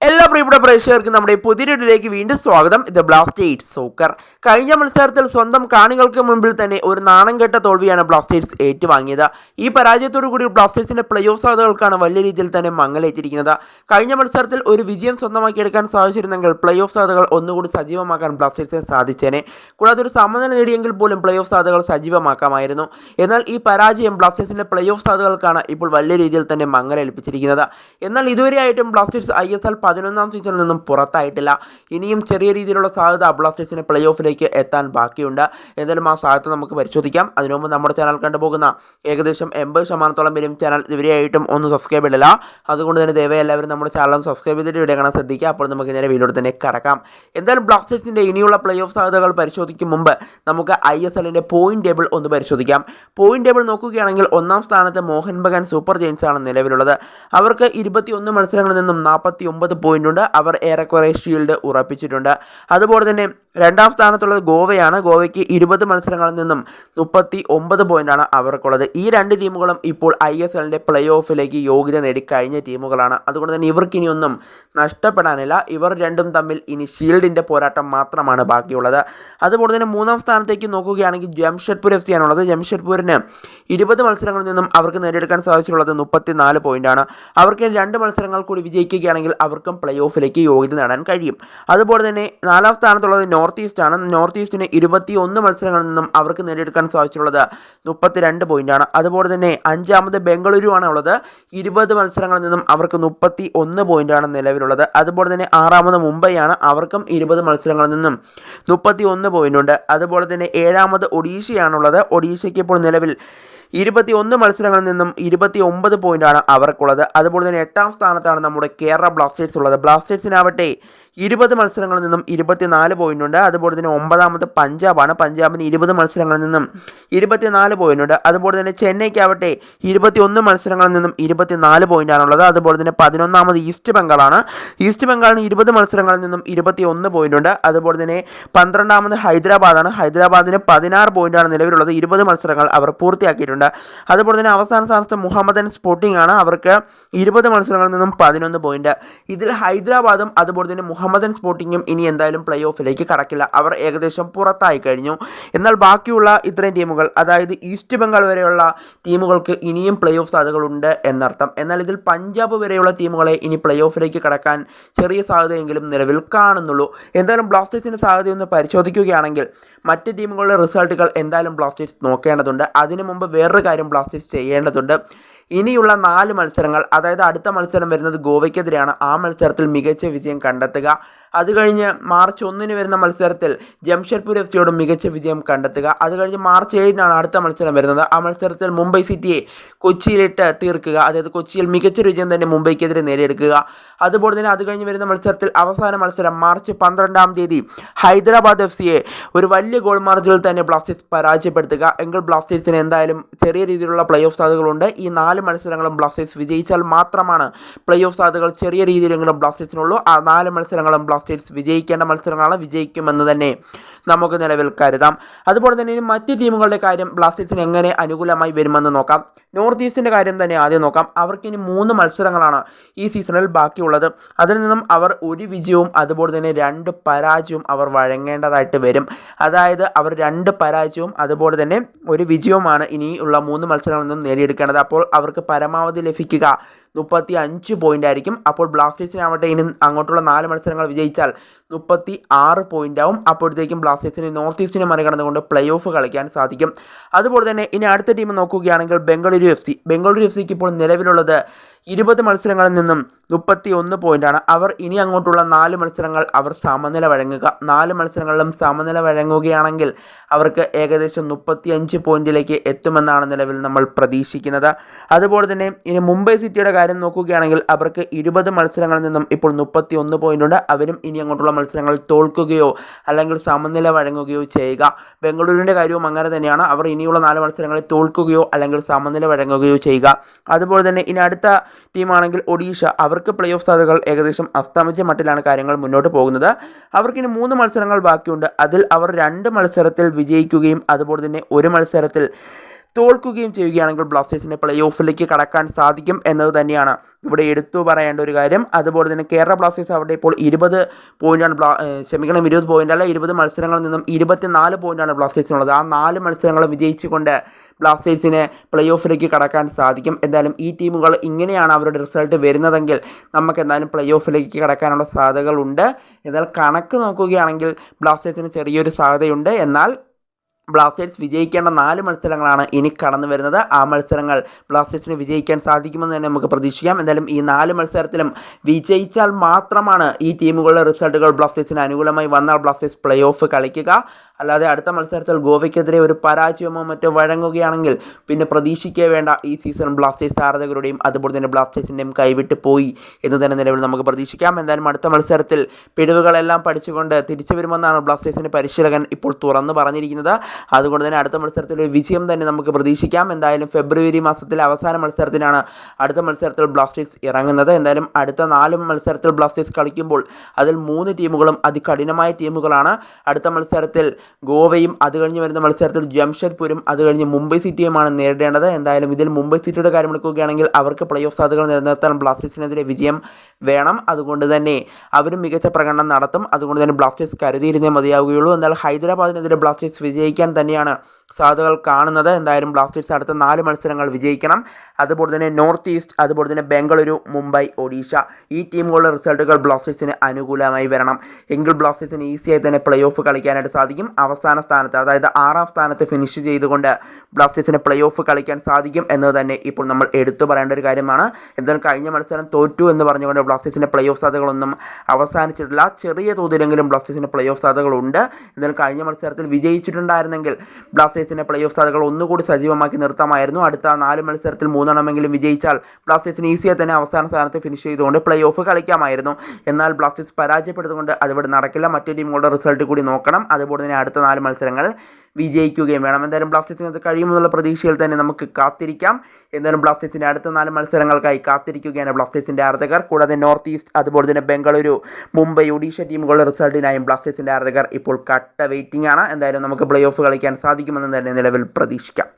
El എല്ലാ പ്രിയപ്പെട്ട പ്രേക്ഷകർക്കും നമ്മുടെ പുതിയൊരിലേക്ക് വീണ്ടും സ്വാഗതം. ഇത് ബ്ലാസ്റ്റേഴ്സ് സോക്കർ. കഴിഞ്ഞ മത്സരത്തിൽ സ്വന്തം കാണികൾക്ക് മുമ്പിൽ തന്നെ ഒരു നാണം കെട്ട തോൽവിയാണ് ബ്ലാസ്റ്റേഴ്സ് ഏറ്റുവാങ്ങിയത്. ഈ പരാജയത്തോടു കൂടി ബ്ലാസ്റ്റേഴ്സിന്റെ പ്ലേ ഓഫ് സാധ്യതകൾക്കാണ് വലിയ രീതിയിൽ തന്നെ മങ്ങലേറ്റിരിക്കുന്നത്. കഴിഞ്ഞ മത്സരത്തിൽ ഒരു വിജയം സ്വന്തമാക്കിയെടുക്കാൻ സാധിച്ചിരുന്നെങ്കിൽ പ്ലേ ഓഫ് സാധ്യതകൾ ഒന്നുകൂടി സജീവമാക്കാൻ ബ്ലാസ്റ്റേഴ്സിനെ സാധിച്ചേനെ. കൂടാതെ ഒരു സമനില നേടിയെങ്കിൽ പോലും പ്ലേ ഓഫ് സാധ്യതകൾ സജീവമാക്കാമായിരുന്നു. എന്നാൽ ഈ പരാജയം ബ്ലാസ്റ്റേഴ്സിന്റെ പ്ലേ ഓഫ് സാധ്യതകൾക്കാണ് ഇപ്പോൾ വലിയ രീതിയിൽ തന്നെ മങ്ങലേൽപ്പിച്ചിരിക്കുന്നത്. എന്നാൽ ഇതുവരെയായിട്ടും ബ്ലാസ്റ്റേഴ്സ് ഐ എസ് എൽ പതിനൊന്നാം സീസണിൽ നിന്നും പുറത്തായിട്ടില്ല. ഇനിയും ചെറിയ രീതിയിലുള്ള സാധ്യത ബ്ലാസ്റ്റേഴ്സിന് പ്ലേ ഓഫിലേക്ക് എത്താൻ ബാക്കിയുണ്ട്. എന്തായാലും ആ സാധ്യത നമുക്ക് പരിശോധിക്കാം. അതിനു മുമ്പ് നമ്മുടെ ചാനൽ കണ്ടുപോകുന്ന ഏകദേശം എൺപത് ശതമാനത്തോളം പേരും ചാനൽ ഇവരെയായിട്ടും ഒന്നും സബ്സ്ക്രൈബ് ഇടില്ല അതുകൊണ്ട് തന്നെ ദയവായി എല്ലാവരും നമ്മുടെ ചാനൽ സബ്സ്ക്രൈബ് ചെയ്തിട്ട് ഇവിടെ കാണാൻ ശ്രദ്ധിക്കുക. അപ്പോൾ നമുക്ക് നേരെ വീഡിയോ തന്നെ കടക്കാം. എന്തായാലും ബ്ലാസ്റ്റേഴ്സിന്റെ ഇനിയുള്ള പ്ലേ ഓഫ് സാധ്യതകൾ പരിശോധിക്കും മുമ്പ് നമുക്ക് ഐ എസ് എല്ലിന്റെ പോയിന്റ് ടേബിൾ ഒന്ന് പരിശോധിക്കാം. പോയിന്റ് ടേബിൾ നോക്കുകയാണെങ്കിൽ ഒന്നാം സ്ഥാനത്ത് മോഹൻ ബഗാൻ സൂപ്പർ ജെയിൻസ് ആണ് നിലവിലുള്ളത്. അവർക്ക് ഇരുപത്തിയൊന്ന് മത്സരങ്ങളിൽ നിന്നും നാൽപ്പത്തി ഒമ്പത് പോയിന്റ് ഉണ്ട് അവർ ഏറെക്കുറെ ഷീൽഡ് ഉറപ്പിച്ചിട്ടുണ്ട്. അതുപോലെ തന്നെ രണ്ടാം സ്ഥാനത്തുള്ളത് ഗോവയാണ്. ഗോവയ്ക്ക് ഇരുപത് മത്സരങ്ങളിൽ നിന്നും മുപ്പത്തി ഒമ്പത് പോയിന്റാണ് അവർക്കുള്ളത്. ഈ രണ്ട് ടീമുകളും ഇപ്പോൾ ഐ എസ് എല്ലിന്റെ പ്ലേ ഓഫിലേക്ക് യോഗ്യത നേടി കഴിഞ്ഞ ടീമുകളാണ്. അതുകൊണ്ട് തന്നെ ഇവർക്കിനിയൊന്നും നഷ്ടപ്പെടാനില്ല. ഇവർ രണ്ടും തമ്മിൽ ഇനി ഷീൽഡിന്റെ പോരാട്ടം മാത്രമാണ് ബാക്കിയുള്ളത്. അതുപോലെ തന്നെ മൂന്നാം സ്ഥാനത്തേക്ക് നോക്കുകയാണെങ്കിൽ ജംഷഡ്പൂർ എഫ് സി ആണുള്ളത് ജംഷഡ്പൂരിന് ഇരുപത് മത്സരങ്ങളിൽ നിന്നും അവർക്ക് നേടിയെടുക്കാൻ സാധിച്ചിട്ടുള്ളത് മുപ്പത്തിനാല് പോയിന്റാണ്. അവർക്ക് രണ്ട് മത്സരങ്ങൾ കൂടി വിജയിക്കുകയാണെങ്കിൽ അവർക്കും പ്ലേ ഓഫിലേക്ക് യോഗ്യത നേടാൻ കഴിയും. അതുപോലെ തന്നെ നാലാം സ്ഥാനത്തുള്ളത് നോർത്ത് ഈസ്റ്റ് ആണ്. നോർത്ത് ഈസ്റ്റിന് ഇരുപത്തി ഒന്ന് മത്സരങ്ങളിൽ നിന്നും അവർക്ക് നേടിയെടുക്കാൻ സാധിച്ചിട്ടുള്ളത് മുപ്പത്തിരണ്ട് പോയിന്റാണ് അതുപോലെ തന്നെ അഞ്ചാമത് ബംഗളൂരു ആണ് ഉള്ളത്. ഇരുപത് മത്സരങ്ങളിൽ നിന്നും അവർക്ക് മുപ്പത്തി ഒന്ന് പോയിന്റാണ് നിലവിലുള്ളത്. അതുപോലെ തന്നെ ആറാമത് ആണ് അവർക്കും ഇരുപത് മത്സരങ്ങളിൽ നിന്നും മുപ്പത്തി ഒന്ന് ഉണ്ട്. അതുപോലെ തന്നെ ഏഴാമത് ഒഡീഷയാണുള്ളത്. ഒഡീഷയ്ക്ക് ഇപ്പോൾ നിലവിൽ ഇരുപത്തി ഒന്ന് മത്സരങ്ങളിൽ നിന്നും ഇരുപത്തി ഒമ്പത് പോയിന്റാണ് അവർക്കുള്ളത്. അതുപോലെ തന്നെ എട്ടാം സ്ഥാനത്താണ് നമ്മുടെ കേരള ബ്ലാസ്റ്റേഴ്സ് ഉള്ളത്. ബ്ലാസ്റ്റേഴ്സിനാവട്ടെ ഇരുപത് മത്സരങ്ങളിൽ നിന്നും ഇരുപത്തിനാല് പോയിന്റ് ഉണ്ട്. അതുപോലെ തന്നെ ഒമ്പതാമത് പഞ്ചാബാണ്. പഞ്ചാബിന് ഇരുപത് മത്സരങ്ങളിൽ നിന്നും ഇരുപത്തിനാല് പോയിന്റ് ഉണ്ട്. അതുപോലെ തന്നെ ചെന്നൈക്കാവട്ടെ ഇരുപത്തി ഒന്ന് മത്സരങ്ങളിൽ നിന്നും ഇരുപത്തിനാല് പോയിന്റാണുള്ളത് അതുപോലെ തന്നെ പതിനൊന്നാമത് ഈസ്റ്റ് ബംഗാളാണ്. ഈസ്റ്റ് ബംഗാളിന് ഇരുപത് മത്സരങ്ങളിൽ നിന്നും ഇരുപത്തി ഒന്ന് പോയിന്റ് ഉണ്ട്. അതുപോലെ തന്നെ പന്ത്രണ്ടാമത് ഹൈദരാബാദാണ്. ഹൈദരാബാദിന് പതിനാറ് പോയിന്റാണ് നിലവിലുള്ളത്. ഇരുപത് മത്സരങ്ങൾ അവർ പൂർത്തിയാക്കിയിട്ടുണ്ട്. അതുപോലെ തന്നെ അവസാന സ്ഥാനത്ത് മുഹമ്മദൻ സ്പോർട്ടിംഗ് ആണ്. അവർക്ക് ഇരുപത് മത്സരങ്ങളിൽ നിന്നും പതിനൊന്ന് പോയിന്റ് ഇതിൽ ഹൈദരാബാദും അതുപോലെ തന്നെ മുഹമ്മദൻ സ്പോർട്ടിങ്ങും ഇനി എന്തായാലും പ്ലേ ഓഫിലേക്ക് കടക്കില്ല. അവർ ഏകദേശം പുറത്തായി കഴിഞ്ഞു. എന്നാൽ ബാക്കിയുള്ള ഇത്രയും ടീമുകൾ അതായത് ഈസ്റ്റ് ബംഗാൾ വരെയുള്ള ടീമുകൾക്ക് ഇനിയും പ്ലേ ഓഫ് സാധ്യതകളുണ്ട് എന്നർത്ഥം. എന്നാൽ ഇതിൽ പഞ്ചാബ് വരെയുള്ള ടീമുകളെ ഇനി പ്ലേ ഓഫിലേക്ക് കടക്കാൻ ചെറിയ സാധ്യതയെങ്കിലും നിലവിൽ കാണുന്നുള്ളൂ. എന്തായാലും ബ്ലാസ്റ്റേഴ്സിന്റെ സാധ്യതയൊന്ന് പരിശോധിക്കുകയാണെങ്കിൽ മറ്റ് ടീമുകളുടെ റിസൾട്ടുകൾ എന്തായാലും ബ്ലാസ്റ്റേഴ്സ് നോക്കേണ്ടതുണ്ട്. അതിനു മുമ്പ് വേറൊരു കാര്യം ബ്ലാസ്റ്റേഴ്സ് ചെയ്യേണ്ടതുണ്ട്. ഇനിയുള്ള നാല് മത്സരങ്ങൾ അതായത് അടുത്ത മത്സരം വരുന്നത് ഗോവയ്ക്കെതിരെയാണ്. ആ മത്സരത്തിൽ മികച്ച വിജയം കണ്ടെത്തുക. അത് കഴിഞ്ഞ് മാർച്ച് ഒന്നിന് വരുന്ന മത്സരത്തിൽ ജംഷഡ്പൂർ എഫ് സിയോട് മികച്ച വിജയം കണ്ടെത്തുക. അത് കഴിഞ്ഞ് മാർച്ച് ഏഴിനാണ് അടുത്ത മത്സരം വരുന്നത്. ആ മത്സരത്തിൽ മുംബൈ സിറ്റിയെ കൊച്ചിയിലിട്ട് തീർക്കുക. അതായത് കൊച്ചിയിൽ മികച്ചൊരു വിജയം തന്നെ മുംബൈക്കെതിരെ നേടിയെടുക്കുക. അതുപോലെ തന്നെ അത് കഴിഞ്ഞ് വരുന്ന മത്സരത്തിൽ അവസാന മത്സരം മാർച്ച് പന്ത്രണ്ടാം തീയതി ഹൈദരാബാദ് എഫ് സിയെ ഒരു വലിയ ഗോൾ മാർജിനിൽ തന്നെ ബ്ലാസ്റ്റേഴ്സ് പരാജയപ്പെടുത്തുക. എങ്കിൽ ബ്ലാസ്റ്റേഴ്സിന് എന്തായാലും ചെറിയ രീതിയിലുള്ള പ്ലേ ഓഫ് സാധ്യതകളുണ്ട്. ഈ നാല് മത്സരങ്ങളും ബ്ലാസ്റ്റേഴ്സ് വിജയിച്ചാൽ മാത്രമാണ് പ്ലേ ഓഫ് സാധ്യതകൾ ചെറിയ രീതിയിലെങ്കിലും ബ്ലാസ്റ്റേഴ്സിനുള്ളൂ. ആ നാല് മത്സരങ്ങളും ബ്ലാസ്റ്റേഴ്സ് വിജയിക്കേണ്ട മത്സരങ്ങളാണ്. വിജയിക്കുമെന്ന് തന്നെ നമുക്ക് നിലവിൽ കരുതാം. അതുപോലെ തന്നെ മറ്റ് ടീമുകളുടെ കാര്യം ബ്ലാസ്റ്റേഴ്സിന് എങ്ങനെ അനുകൂലമായി വരുമെന്ന് നോക്കാം. നോർത്ത് ഈസ്റ്റിന്റെ കാര്യം തന്നെ ആദ്യം നോക്കാം. അവർക്കിനി മൂന്ന് മത്സരങ്ങളാണ് ഈ സീസണിൽ ബാക്കിയുള്ളത്. അതിൽ നിന്നും അവർ ഒരു വിജയവും അതുപോലെ തന്നെ രണ്ട് പരാജയവും അവർ വഴങ്ങേണ്ടതായിട്ട് വരും. അതായത് അവർ രണ്ട് പരാജയവും അതുപോലെ തന്നെ ഒരു വിജയവുമാണ് ഇനിയുള്ള മൂന്ന് മത്സരങ്ങളിൽ നിന്നും നേടിയെടുക്കേണ്ടത്. അപ്പോൾ അവർക്ക് പരമാവധി ലഭിക്കുക മുപ്പത്തി അഞ്ച് പോയിന്റ് ആയിരിക്കും. അപ്പോൾ ബ്ലാസ്റ്റേഴ്സിനാവട്ടെ ഇനി അങ്ങോട്ടുള്ള നാല് മത്സരങ്ങൾ വിജയിച്ചാൽ മുപ്പത്തി ആറ് പോയിന്റ് ആവും. അപ്പോഴത്തേക്കും ബ്ലാസ്റ്റേഴ്സിന് നോർത്ത് ഈസ്റ്റിനെ മറികടന്നുകൊണ്ട് പ്ലേ ഓഫ് കളിക്കാൻ സാധിക്കും. അതുപോലെ തന്നെ ഇനി അടുത്ത ടീം നോക്കുകയാണെങ്കിൽ Bengaluru F C Bengaluru F സിക്ക് ഇപ്പോൾ നിലവിലുള്ളത് ഇരുപത് മത്സരങ്ങളിൽ നിന്നും മുപ്പത്തി ഒന്ന് പോയിന്റാണ് അവർ ഇനി അങ്ങോട്ടുള്ള നാല് മത്സരങ്ങൾ അവർ സമനില വഴങ്ങുക. നാല് മത്സരങ്ങളിലും സമനില വഴങ്ങുകയാണെങ്കിൽ അവർക്ക് ഏകദേശം മുപ്പത്തി അഞ്ച് പോയിന്റിലേക്ക് എത്തുമെന്നാണ് നിലവിൽ നമ്മൾ പ്രതീക്ഷിക്കുന്നത്. അതുപോലെ തന്നെ ഇനി മുംബൈ സിറ്റിയുടെ കാര്യം നോക്കുകയാണെങ്കിൽ അവർക്ക് ഇരുപത് മത്സരങ്ങളിൽ നിന്നും ഇപ്പോൾ മുപ്പത്തി ഒന്ന് ഉണ്ട്. അവരും ഇനി അങ്ങോട്ടുള്ള മത്സരങ്ങൾ തോൽക്കുകയോ അല്ലെങ്കിൽ സമനില വഴങ്ങുകയോ ചെയ്യുക. ബംഗളൂരുവിന്റെ കാര്യവും അങ്ങനെ തന്നെയാണ്. അവർ ഇനിയുള്ള നാല് മത്സരങ്ങളിൽ തോൽക്കുകയോ അല്ലെങ്കിൽ സമനില വഴങ്ങുകയോ ചെയ്യുക. അതുപോലെ തന്നെ ഇനി അടുത്ത ടീമാണെങ്കിൽ ഒഡീഷ. അവർക്ക് പ്ലേ ഓഫ് സാധ്യതകൾ ഏകദേശം അസ്തമിച്ച മട്ടിലാണ് കാര്യങ്ങൾ മുന്നോട്ട് പോകുന്നത്. അവർക്കിനി മൂന്ന് മത്സരങ്ങൾ ബാക്കിയുണ്ട്. അതിൽ അവർ രണ്ട് മത്സരത്തിൽ വിജയിക്കുകയും അതുപോലെ തന്നെ ഒരു മത്സരത്തിൽ തോൽക്കുകയും ചെയ്യുകയാണെങ്കിൽ ബ്ലാസ്റ്റേഴ്സിന് പ്ലേ ഓഫിലേക്ക് കടക്കാൻ സാധിക്കും എന്നത് തന്നെയാണ്. ഇവിടെ എടുത്തു പറയേണ്ട ഒരു കാര്യം. അതുപോലെ തന്നെ കേരള ബ്ലാസ്റ്റേഴ്സ് അവിടെ ഇപ്പോൾ ഇരുപത് പോയിന്റാണ് ബ്ലാ ക്ഷമിക്കണം ഇരുപത് പോയിന്റ് അല്ല ഇരുപത് മത്സരങ്ങളിൽ നിന്നും ഇരുപത്തിനാല് പോയിന്റാണ് ബ്ലാസ്റ്റേഴ്സിനുള്ളത്. ആ നാല് മത്സരങ്ങൾ വിജയിച്ചുകൊണ്ട് ബ്ലാസ്റ്റേഴ്സിന് പ്ലേ ഓഫിലേക്ക് കടക്കാൻ സാധിക്കും. എന്തായാലും ഈ ടീമുകൾ ഇങ്ങനെയാണ് അവരുടെ റിസൾട്ട് വരുന്നതെങ്കിൽ നമുക്ക് എന്തായാലും പ്ലേ ഓഫിലേക്ക് കടക്കാനുള്ള സാധ്യതകളുണ്ട്. എന്നാൽ കണക്ക് നോക്കുകയാണെങ്കിൽ ബ്ലാസ്റ്റേഴ്സിന് ചെറിയൊരു സാധ്യതയുണ്ട്. എന്നാൽ ബ്ലാസ്റ്റേഴ്സ് വിജയിക്കേണ്ട നാല് മത്സരങ്ങളാണ് ഇനി കടന്നു വരുന്നത്. ആ മത്സരങ്ങൾ ബ്ലാസ്റ്റേഴ്സിന് വിജയിക്കാൻ സാധിക്കുമെന്ന് തന്നെ നമുക്ക് പ്രതീക്ഷിക്കാം. എന്തായാലും ഈ നാല് മത്സരത്തിലും വിജയിച്ചാൽ മാത്രമാണ് ഈ ടീമുകളുടെ റിസൾട്ടുകൾ ബ്ലാസ്റ്റേഴ്സിന് അനുകൂലമായി വന്നാൽ ബ്ലാസ്റ്റേഴ്സ് പ്ലേ ഓഫ് കളിക്കുക. അല്ലാതെ അടുത്ത മത്സരത്തിൽ ഗോവയ്ക്കെതിരെ ഒരു പരാജയമോ മറ്റോ വഴങ്ങുകയാണെങ്കിൽ പിന്നെ പ്രതീക്ഷിക്കേ വേണ്ട ഈ സീസൺ ബ്ലാസ്റ്റേഴ്സ് ആരാധകരുടെയും അതുപോലെ തന്നെ ബ്ലാസ്റ്റേഴ്സിന്റെയും കൈവിട്ട് പോയി എന്ന് തന്നെ നിലവിൽ നമുക്ക് പ്രതീക്ഷിക്കാം. എന്തായാലും അടുത്ത മത്സരത്തിൽ പിഴവുകളെല്ലാം പഠിച്ചുകൊണ്ട് തിരിച്ചു വരുമെന്നാണ് ബ്ലാസ്റ്റേഴ്സിന്റെ പരിശീലകൻ ഇപ്പോൾ തുറന്നു പറഞ്ഞിരിക്കുന്നത്. അതുകൊണ്ട് തന്നെ അടുത്ത മത്സരത്തിൽ ഒരു വിജയം തന്നെ നമുക്ക് പ്രതീക്ഷിക്കാം. എന്തായാലും ഫെബ്രുവരി മാസത്തിലെ അവസാന മത്സരത്തിനാണ് അടുത്ത മത്സരത്തിൽ ബ്ലാസ്റ്റേഴ്സ് ഇറങ്ങുന്നത്. എന്തായാലും അടുത്ത നാല് മത്സരത്തിൽ ബ്ലാസ്റ്റേഴ്സ് കളിക്കുമ്പോൾ അതിൽ മൂന്ന് ടീമുകളും അതികഠിനമായ ടീമുകളാണ്. അടുത്ത മത്സരത്തിൽ ഗോവയും അത് കഴിഞ്ഞ് വരുന്ന മത്സരത്തിൽ ജംഷഡ്പൂരും അത് കഴിഞ്ഞ് മുംബൈ സിറ്റിയുമാണ് നേരിടേണ്ടത്. എന്തായാലും ഇതിൽ മുംബൈ സിറ്റിയുടെ കാര്യം എടുക്കുകയാണെങ്കിൽ അവർക്ക് പ്ലേ ഓഫ് സാധ്യതകൾ നിലനിർത്താൻ ബ്ലാസ്റ്റേഴ്സിനെതിരെ വിജയം വേണം. അതുകൊണ്ട് തന്നെ അവരും മികച്ച പ്രകടനം നടത്തും. അതുകൊണ്ട് തന്നെ ബ്ലാസ്റ്റേഴ്സ് കരുതിയിരുന്നേ മതിയാവുകയുള്ളൂ. എന്നാൽ ഹൈദരാബാദിനെതിരെ ബ്ലാസ്റ്റേഴ്സ് വിജയിക്കാൻ തന്നെയാണ് സാധ്യതകൾ കാണുന്നത്. എന്തായാലും ബ്ലാസ്റ്റേഴ്സ് അടുത്ത നാല് മത്സരങ്ങൾ വിജയിക്കണം. അതുപോലെ തന്നെ നോർത്ത് ഈസ്റ്റ് അതുപോലെ തന്നെ ബംഗളൂരു മുംബൈ ഒഡീഷ ഈ ടീമുകളുടെ റിസൾട്ടുകൾ ബ്ലാസ്റ്റേഴ്സിന് അനുകൂലമായി വരണം. എങ്കിൽ ബ്ലാസ്റ്റേഴ്സിന് ഈസിയായി തന്നെ പ്ലേ ഓഫ് കളിക്കാനായിട്ട് സാധിക്കും. അവസാന സ്ഥാനത്ത് അതായത് ആറാം സ്ഥാനത്ത് ഫിനിഷ് ചെയ്തുകൊണ്ട് ബ്ലാസ്റ്റേഴ്സിന് പ്ലേ ഓഫ് കളിക്കാൻ സാധിക്കും എന്ന് തന്നെ ഇപ്പോൾ നമ്മൾ എടുത്തു പറയേണ്ട ഒരു കാര്യമാണ്. എന്തായാലും കഴിഞ്ഞ മത്സരം തോറ്റു എന്ന് പറഞ്ഞുകൊണ്ട് ബ്ലാസ്റ്റേഴ്സിന്റെ പ്ലേ ഓഫ് സാധ്യതകളൊന്നും അവസാനിച്ചിട്ടില്ല. ചെറിയ തോതിലെങ്കിലും ബ്ലാസ്റ്റേഴ്സിന് പ്ലേ ഓഫ് സാധ്യതകളുണ്ട്. എന്തായാലും കഴിഞ്ഞ മത്സരത്തിൽ വിജയിച്ചിട്ടുണ്ടായിരുന്നെങ്കിൽ ബ്ലാസ്റ്റേഴ്സിന്റെ പ്ലേ ഓഫ് സാധ്യതകൾ ഒന്നുകൂടി സജീവമാക്കി നിർത്താമായിരുന്നു. അടുത്ത നാല് മത്സരത്തിൽ മൂന്നെണ്ണമെങ്കിലും വിജയിച്ചാൽ ബ്ലാസ്റ്റേഴ്സിന് ഈസിയായി തന്നെ അവസാന സ്ഥാനത്ത് ഫിനിഷ് ചെയ്തുകൊണ്ട് പ്ലേ ഓഫ് കളിക്കാമായിരുന്നു. എന്നാൽ ബ്ലാസ്റ്റേഴ്സ് പരാജയപ്പെടുത്തുകൊണ്ട് അതിവിടെ നടക്കില്ല. മറ്റു ടീമുകളുടെ റിസൾട്ട് കൂടി നോക്കണം. അതുപോലെ തന്നെ അടുത്ത നാല് മത്സരങ്ങൾ വിജയിക്കുകയും വേണം. എന്തായാലും ബ്ലാസ്റ്റേഴ്സിന് അത് കഴിയുമെന്നുള്ള പ്രതീക്ഷയിൽ തന്നെ നമുക്ക് കാത്തിരിക്കാം. എന്തായാലും ബ്ലാസ്റ്റേഴ്സിന്റെ അടുത്ത നാല് മത്സരങ്ങൾക്കായി കാത്തിരിക്കുകയാണ് ബ്ലാസ്റ്റേഴ്സിന്റെ ആരാധകർ. കൂടാതെ നോർത്ത് ഈസ്റ്റ് അതുപോലെ തന്നെ ബംഗളൂരു മുംബൈ ഒഡീഷ ടീമുകളുടെ റിസൾട്ടിനായും ബ്ലാസ്റ്റേഴ്സിന്റെ ആരാധകർ ഇപ്പോൾ കട്ട വെയിറ്റിംഗ് ആണ്. എന്തായാലും നമുക്ക് പ്ലേ ഓഫ് കളിക്കാൻ സാധിക്കുമെന്ന് തന്നെ നിലവിൽ പ്രതീക്ഷിക്കാം.